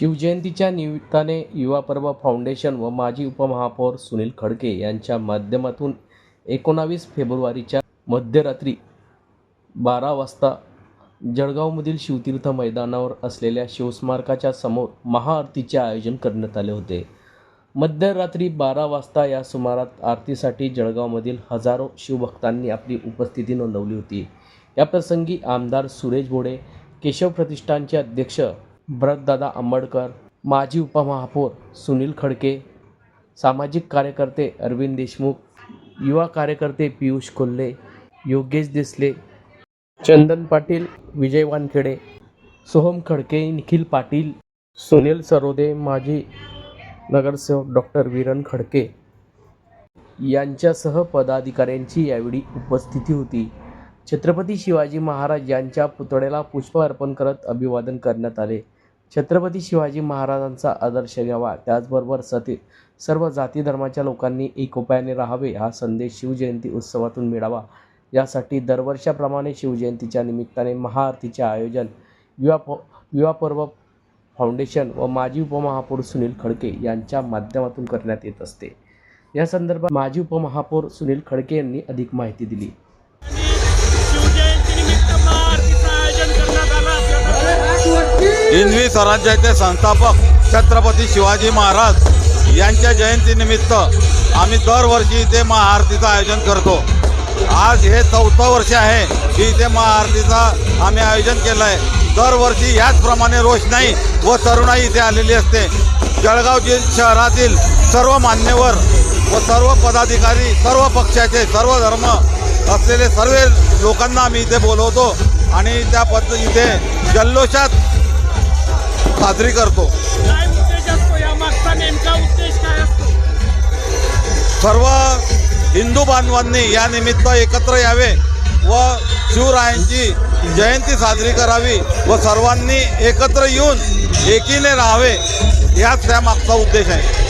शिवजयंतीच्या निमित्ताने युवा पर्व फाउंडेशन व माजी उपमहापौर सुनील खडके यांच्या माध्यमातून एकोणावीस फेब्रुवारीच्या मध्यरात्री बारा वाजता जळगावमधील शिवतीर्थ मैदानावर असलेल्या शिवस्मारकाच्या समोर महाआरतीचे आयोजन करण्यात आले होते. मध्यरात्री बारा वाजता या सुमारात आरतीसाठी जळगावमधील हजारो शिवभक्तांनी आपली उपस्थिती नोंदवली होती. याप्रसंगी आमदार सुरेश भोडे केशव प्रतिष्ठानचे अध्यक्ष भरतदादा आंबडकर माजी उपमहापौर सुनील खडके सामाजिक कार्यकर्ते अरविंद देशमुख युवा कार्यकर्ते पियुष कोल्हे योगेश देसले चंदन पाटील विजय वानखेडे सोहम खडके निखिल पाटील सुनील सरोदे माजी नगरसेवक डॉक्टर वीरन खडके यांच्यासह पदाधिकाऱ्यांची यावेळी उपस्थिती होती. छत्रपती शिवाजी महाराज यांच्या पुतळ्याला पुष्प अर्पण करत अभिवादन करण्यात आले. छत्रपती शिवाजी महाराजांचा आदर्श घ्यावा. त्याचबरोबर सती सर्व जाती धर्माच्या लोकांनी एकोप्याने राहावे हा संदेश शिवजयंती उत्सवातून मिळावा. यासाठी दरवर्षाप्रमाणे शिवजयंतीच्या निमित्ताने महाआरतीचे आयोजन युवा प युवापर्व फाउंडेशन व माजी उपमहापौर सुनील खडके यांच्या माध्यमातून करण्यात येत असते. या संदर्भात माजी उपमहापौर सुनील खडके यांनी अधिक माहिती दिली. स्वराज्याचे संस्थापक छत्रपती शिवाजी महाराज यांच्या जयंतीनिमित्त आम्ही दरवर्षी इथे महाआरतीचं आयोजन करतो. आज हे चौथं वर्ष आहे की इथे महाआरतीचं आम्ही आयोजन केलं आहे दरवर्षी याचप्रमाणे रोषणाई व तरुणाई इथे आलेली असते. जळगाव जि शहरातील सर्व मान्यवर व सर्व पदाधिकारी सर्व पक्षाचे सर्व धर्म असलेले सर्व लोकांना आम्ही इथे बोलवतो आणि त्या पद्ध इथे जल्लोषात साजरी करतो. काय उद्देश असतो? या मागचा नेमका उद्देश काय असतो? सर्व हिंदू बांधवांनी या निमित्त एकत्र यावे व शिवरायांची जयंती साजरी करावी व सर्वांनी एकत्र येऊन एकीने राहावे. याच त्या मागचा उद्देश आहे.